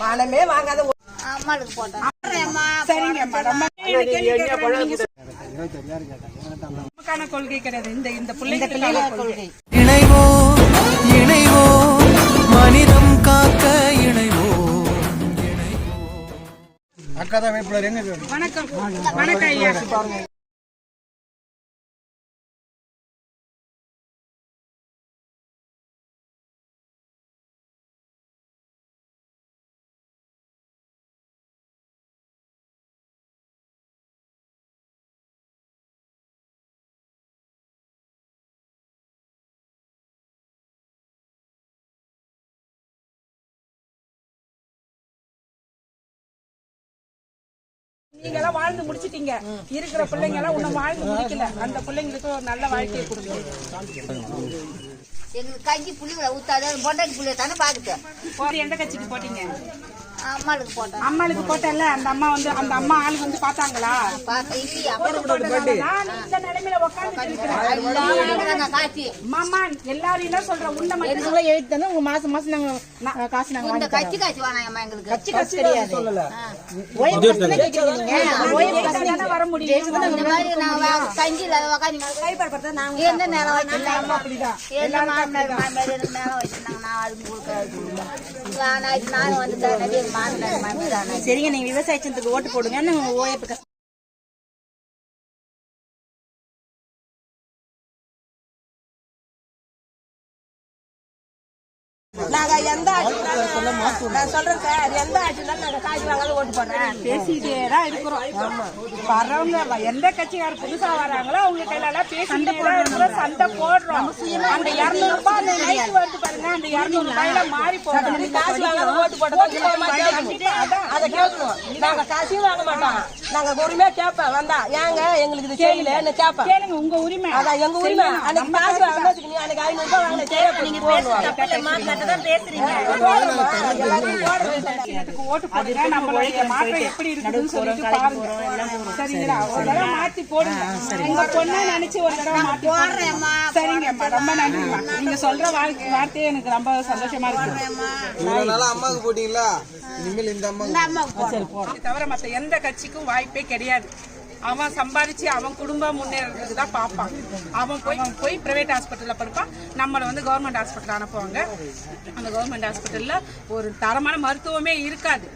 பணமே வாங்காத ஒரு- அம்மாளுக்கு போட்டேன். சரிங்கம்மா ரொம்ப நமக்கான கொள்கை கிடையாது. இந்த இந்த பிள்ளைங்களுக்கான கொள்கை. இணைவோ இணைவோ மனிதம் காக்க இணைவோ. அக்கா தான் வேட்பாளர் எங்க? வணக்கம். வணக்கம் ஐயா. நீங்க எல்லாம் வாழ்ந்து முடிச்சிட்டீங்க. இருக்கிற பிள்ளைங்க எல்லாம் இன்னும் வாழ்ந்து முடிக்கல. அந்த பிள்ளைங்களுக்கு ஒரு நல்ல வாழ்க்கையை கொடுங்க. எங்களுக்கு கஞ்சி புள்ளிகளை ஊத்தாது பொண்டாட்டி புள்ளிய தானே பாக்குது எந்த கட்சிக்கு போட்டீங்க? அம்மாளுக்கு போட்டேன். அம்மாளுக்கு போட்டல அந்த அம்மா வந்து அந்த அம்மா ஆளுங்க வந்து பார்த்தாங்களா? இந்த நிலைமையில உட்கார்ந்து மாமா எல்லாரும் என்ன சொல்ற? உன்னை மட்டும் எழுதி தந்தா உங்க மாசம் மாசம் நாங்க காசு நாங்க இந்த வேணாம் எங்களுக்கு. காசு கிடையாது. வர முடியும்? இந்த மாதிரி எந்த நேரம் வச்சிருந்தாங்க மாமியார் நேரம் வச்சிருந்தாங்க? நான் அதுக்கு கொடுக்க நானும் வந்து சரிங்க நீங்க விவசாய சனத்துக்கு ஓட்டு போடுங்க. நாங்க நாங்க எந்த நான் சொல்றேன் சார் எந்த ஆட்சினாலும் நாங்க காசு வாங்காத ஓட்டு போடுறேன்? பேசிட்டே தான் இருக்கிறோம். வர்றவங்க வ- எந்த கட்சிக்கார புதுசா வராங்களோ அவங்க கையில பேசிட்டே இருக்கிறோம். சண்டை போடுறோம். அந்த இருநூறு ரூபாய் அந்த நைட்டு வருது பாருங்க. அந்த இருநூறு ரூபாயில மாறி போடுறோம் காசு வாங்காத ஓட்டு போட்டோம் அதை கேட்கணும். நாங்க காசையும் வாங்க மாட்டோம். நாங்க பொறுமையா கேட்பேன் வந்தா ஏங்க எங்களுக்கு இது செய்யலன்னு கேட்பேன் கேளுங்க உங்க உரிமை. அதான் எங்க உரிமை. அன்னைக்கு காசு வாங்க நீ அன்னைக்கு ஐநூறு ரூபாய் வாங்கின செய்ய நீங்க இதுக்கு ஓட்டு போடுங்க நம்மளுடைய மாற்றம் எப்படி இருக்குதுன்னு சொல்லிட்டு பாருங்க. சரிங்களா? ஒரு தடவை மாத்தி போடுங்க. உங்க பொண்ணா நினைச்சு ஒரு தடவை மாத்தி போடுறேன் சரிங்கம்மா ரொம்ப நன்றிம்மா. நீங்க சொல்ற வாழ்க்கை வார்த்தையே எனக்கு ரொம்ப சந்தோஷமா இருக்கு. அம்மாவுக்கு போட்டீங்களா? இனிமேல் இந்த தவிர மத்த எந்த கட்சிக்கும் வாய்ப்பே கிடையாது. அவன் சம்பாதிச்சு அவன் குடும்பம் முன்னேறதுக்கு தான் பார்ப்பான். அவன் போய் அவன் போய் பிரைவேட் ஹாஸ்பிட்டலில் படுப்பான். நம்மளை வந்து கவர்மெண்ட் ஹாஸ்பிட்டல் அனுப்புவாங்க. அந்த கவர்மெண்ட் ஹாஸ்பிட்டலில் ஒரு தரமான மருத்துவமே இருக்காது.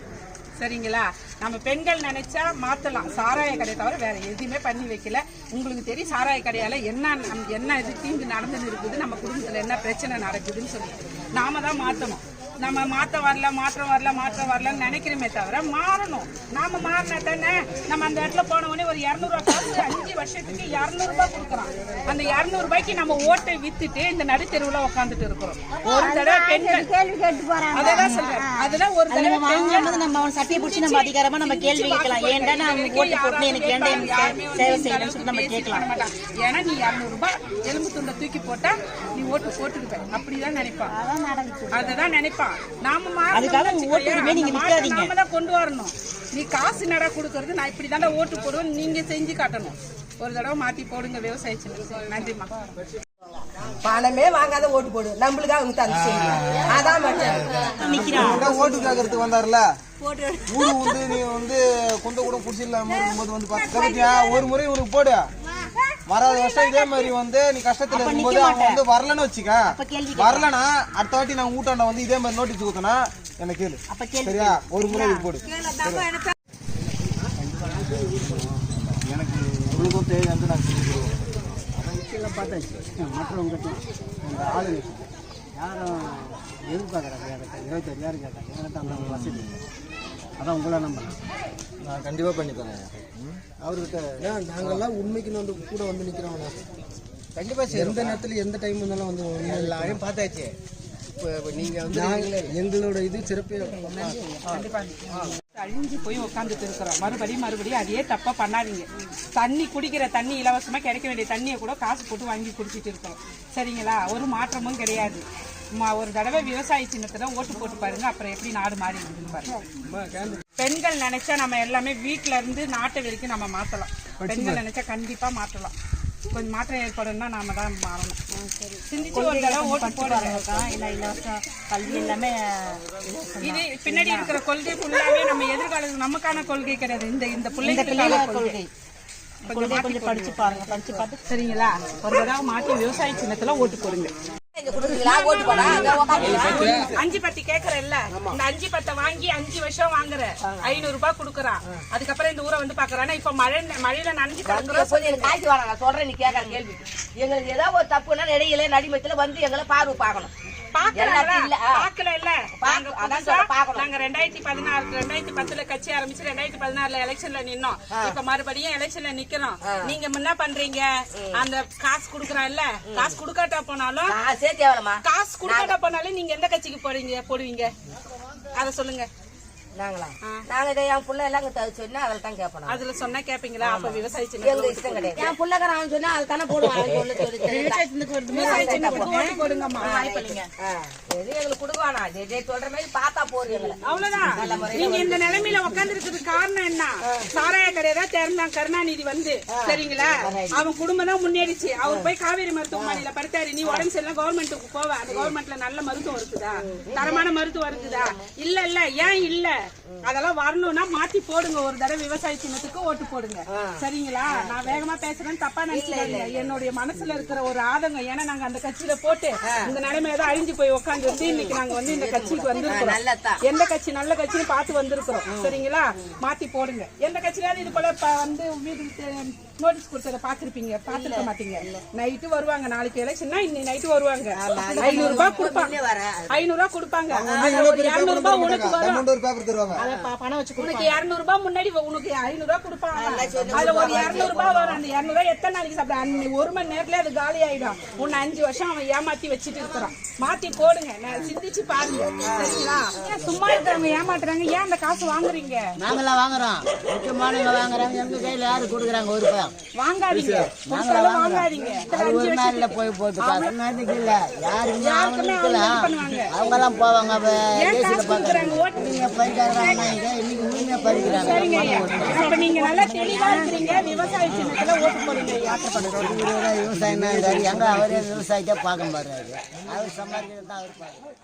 சரிங்களா? நம்ம பெண்கள் நினைச்சா மாத்தலாம். சாராய கடையை தவிர வேற எதுவுமே பண்ணி வைக்கல. உங்களுக்கு தெரியும் சாராய கடையால என்ன என்ன இது தீங்கு நடந்துன்னு இருக்குது. நம்ம குடும்பத்துல என்ன பிரச்சனை நடக்குதுன்னு சொல்லி. நாம தான் மாத்தணும். நம்ம மாத்த வரல மாற்றம் வரல மாற்றம் வரலன்னு நினைக்கிறோமே தவிர மாறணும். நாம மாறினா தானே நம்ம அந்த இடத்துல போன உடனே ஒரு இரநூறுவா காசு அஞ்சு வருஷத்துக்கு இரநூறு ரூபாய் கொடுக்குறோம் அந்த இரநூறு ரூபாய்க்கு நம்ம ஓட்டை வித்துட்டு இந்த நடுத்தெருவுல உட்காந்துட்டு இருக்கிறோம். ஒரு தடவை பெண்கள் கேள்வி கேட்டு போறாங்க. அதான் சொல்றேன். அதுதான் ஒரு தடவை வாங்கும்போது நம்ம அவன் சட்டையை பிடிச்சி நம்ம அதிகாரமா நம்ம கேள்வி கேட்கலாம். ஏன்டா நான் ஓட்டு போட்டு எனக்கு ஏன்டா எனக்கு சேவை செய்யணும்னு சொல்லி நம்ம கேட்கலாம். ஏன்னா நீ இரநூறு ரூபாய் எலும்பு துண்டை தூக்கி போட்டா நீ ஓட்டு போட்டுக்குவ அப்படிதான் நினைப்பான். அதுதான் நினைப்பான். நாம அதுக்காக உங்க ஓட்டு வச்சுக்கோயேன். உரிமையை நீங்க. மாற்றம் நாம தான் கொண்டு வரணும். நீ காசு நட கொடுக்கறது நான் இப்படி தாண்டா ஓட்டு போடுவேன். நீங்க செஞ்சு காட்டணும். ஒரு தடவை மாத்தி போடுங்க விவசாய. நன்றிம்மா. பணமே வாங்காத ஓட்டு போடு. நம்மளுக்காக அவங்க தந்து செய்யணும் அதான் மட்டும் ஓட்டு கேட்கறதுக்கு வந்தாருல? ஊரு வந்து நீ வந்து கொண்ட கூட குடிச்சிடலாம வந்து பார்த்து ஒரு முறை உனக்கு போடு. வராத வருஷம் இதே மாதிரி வந்து நீ கஷ்டத்துல இருக்கும்போது அவங்க வந்து வரலன்னு வச்சுக்க. வரலனா அடுத்த வாட்டி நான் ஊட்டாண்ட வந்து இதே மாதிரி நோட்டீஸ் கொடுத்தனா என்ன கேளு. சரியா? ஒரு முறை போடு. எனக்கு உங்களுக்கும் தேவை வந்து நான் செஞ்சு கொடுக்குறேன் எல்லாம் பார்த்தாச்சு மற்றவங்க இந்த ஆளுங்க யாரும் எதிர்பார்க்குறாங்க? எனக்கு இருபத்தஞ்சு யாரும் கேட்டாங்க. எனக்கு அந்த வசதி. அதான் உங்களை நம்புறேன். நான் கண்டிப்பா பண்ணி தரேன். அவர்கிட்ட ஏன் நாங்கெல்லாம் உண்மைக்குன்னு வந்து கூட வந்து நிற்கிறோம் கண்டிப்பாக எந்த நேரத்தில் எந்த டைம் இருந்தாலும் வந்து எல்லாரையும் பார்த்தாச்சு. இப்போ நீங்கள் வந்து எங்களோட இது சிறப்பு. அழிஞ்சு போய் உட்காந்துட்டு இருக்கிறோம். மறுபடியும் மறுபடியும் அதே தப்பா பண்ணாதீங்க. தண்ணி குடிக்கிற தண்ணி இலவசமா கிடைக்க வேண்டிய தண்ணியை கூட காசு போட்டு வாங்கி குடிச்சிட்டு இருக்கோம். சரிங்களா? ஒரு மாற்றமும் கிடையாது. ஒரு தடவை விவசாய சின்னத்துல ஓட்டு போட்டு பாருங்க அப்புறம் எப்படி நாடு மாறி இருக்குன்னு பாருங்க. பெண்கள் நினைச்சா நம்ம எல்லாமே வீட்ல இருந்து நாட்டை வரைக்கும் நம்ம மாத்தலாம். பெண்கள் நினைச்சா கண்டிப்பா மாத்தலாம். கொஞ்சம் மாற்றம் ஏற்படும்னா நாம தான் மாறணும். சிந்திச்சு ஒரு தடவை ஓட்டு போடுங்க. இல்லை இலவச கல்வி எல்லாமே இது பின்னாடி இருக்கிற கொள்கை ஃபுல்லாவே நம்ம எதிர்காலத்துக்கு நமக்கான கொள்கை கிடையாது. இந்த இந்த பிள்ளைகளுக்கான கொள்கை. கொள்கை. கொஞ்சம் படிச்சு பாருங்க. படிச்சு பார்த்து சரிங்களா? ஒரு தடவை மாற்றி விவசாய சின்னத்துல ஓட்டு போடுங்க. அஞ்சு பத்து கேக்குறல்ல இந்த அஞ்சு பத்தை வாங்கி அஞ்சு வருஷம் வாங்குற ஐநூறு ரூபாய் குடுக்கறான். அதுக்கப்புறம் இந்த ஊரை வந்து பாக்குறானா இப்ப மழை மழையில நனைஞ்சு காய்ச்சி வாங்க நான் சொல்றேன் நீ கேட்கற கேள்வி. எங்களுக்கு ஏதோ ஒரு தப்புன்னா இடையில நடிமத்துல வந்து எங்களை பார்வை பார்க்கணும். நாங்க ரெண்டாயிரத்தி பதினாறு ரெண்டாயிரத்தி பத்துல கட்சி ஆரம்பிச்சு ரெண்டாயிரத்தி பதினாறுல எலெக்ஷன்ல நின்னோம். இப்ப மறுபடியும் எலெக்ஷன்ல நிக்கிறோம். நீங்க என்ன பண்றீங்க? அந்த காசு குடுக்கறான்ல காசு குடுக்காட்டா போனாலும் காசே தேவலமா காசு குடுக்காட்டா போனாலும் நீங்க எந்த கட்சிக்கு போறீங்க போடுவீங்க? அத சொல்லுங்க. நாங்களா? நாங்க இதை என் புள்ள எல்லாம் சொன்னா அதில் தான் கேட்போம் அதுல சொன்னா கேப்பீங்களா? அப்ப விவசாய எங்க இஷ்டம் கிடையாது. என் புள்ளக்காரன் அவன் சொன்னா அது தானே போடுவான். எங்களுக்கு ஜெய் சொல்ற மாதிரி பார்த்தா போதும் எங்களை அவ்வளவுதான். நீங்க இந்த நிலைமையில உட்கார்ந்து இருக்கிறதுக்கு காரணம் என்ன? சாராய கடையை திறந்தான் கருணாநிதி வந்து. சரிங்களா? அவன் குடும்பம் தான் முன்னேறிச்சு. அவர் போய் காவேரி மருத்துவமனையில படுத்தாரு. நீ உடம்பு சரியில்லை கவர்மெண்ட்டுக்கு போவ. அந்த கவர்மெண்ட்ல நல்ல மருத்துவம் இருக்குதா? தரமான மருத்துவம் இருக்குதா? இல்ல இல்ல. ஏன் இல்ல? அதெல்லாம் வரணும்னா மாத்தி போடுங்க. ஒரு தடவை விவசாய சின்னத்துக்கு ஓட்டு போடுங்க. சரிங்களா? நான் வேகமா பேசுறேன் தப்பா நினைச்சுக்காதீங்க என்னுடைய மனசுல இருக்கிற ஒரு ஆதங்கம். ஏன்னா நாங்க அந்த கட்சியில போட்டு இந்த நிலைமையில தான் அழிஞ்சு போய் உட்காந்து வந்து இன்னைக்கு நாங்க வந்து இந்த கட்சிக்கு வந்திருக்கிறோம். எந்த கட்சி நல்ல கட்சின்னு பார்த்து வந்திருக்கிறோம். சரிங்களா? மாத்தி போடுங்க. எந்த கட்சியாவது இது போல வந்து வீட்டுக்கு நோட்டீஸ் கொடுத்தத பாத்திருப்பீங்க பாத்துருக்க மாட்டீங்க. நைட்டு வருவாங்க. நாளைக்கு எலெக்ஷன்னா இன்னைக்கு நைட்டு வருவாங்க. ஐநூறு ரூபாய் கொடுப்பாங்க. ஐநூறு ரூபாய் கொடுப்பாங்க. இருநூறு ரூபாய் உனக்கு வரும். தருவாங்க பணம் வச்சு உனக்கு இருநூறு ரூபாய் முன்னாடி உனக்கு ஐநூறு ரூபாய் கொடுப்பாங்க அதுல ஒரு இருநூறு ரூபாய் வரும். அந்த இருநூறு ரூபாய் எத்தனை நாளைக்கு சாப்பிட? அன்னைக்கு ஒரு மணி நேரத்துல அது காலி ஆயிடும். உன்னை அஞ்சு வருஷம் அவன் ஏமாத்தி வச்சுட்டு இருக்கிறான். மாத்தி போடுங்க. நான் சிந்திச்சு பாருங்க. சரிங்களா? ஏன் சும்மா இருக்கிறவங்க ஏமாத்துறாங்க? ஏன் அந்த காசு வாங்குறீங்க? நாங்களாம் வாங்குறோம். முக்கியமானவங்க வாங்குறாங்க எங்க கையில யாரு கொடுக்குறாங்க? ஒரு பயம். வாங்காதீங்க. வாங்காதீங்க. ஒரு நாள்ல போய் போட்டு இல்ல. யாருமே யாருக்குமே அவங்க எல்லாம் போவாங்க. உரிமையா பறிக்கிறாங்க இன்னைக்கு உரிமையா பறிக்கிறாங்க. நீங்க நல்லா தெளிவா இருக்கிறீங்க. விவசாய சின்னத்துல ஓட்டு. விவசாயம் எங்க அவரே விவசாயத்தை பார்க்க மாட்டாரு அவர் சம்பாதிக்கிறது தான் அவர் பார்க்கணும்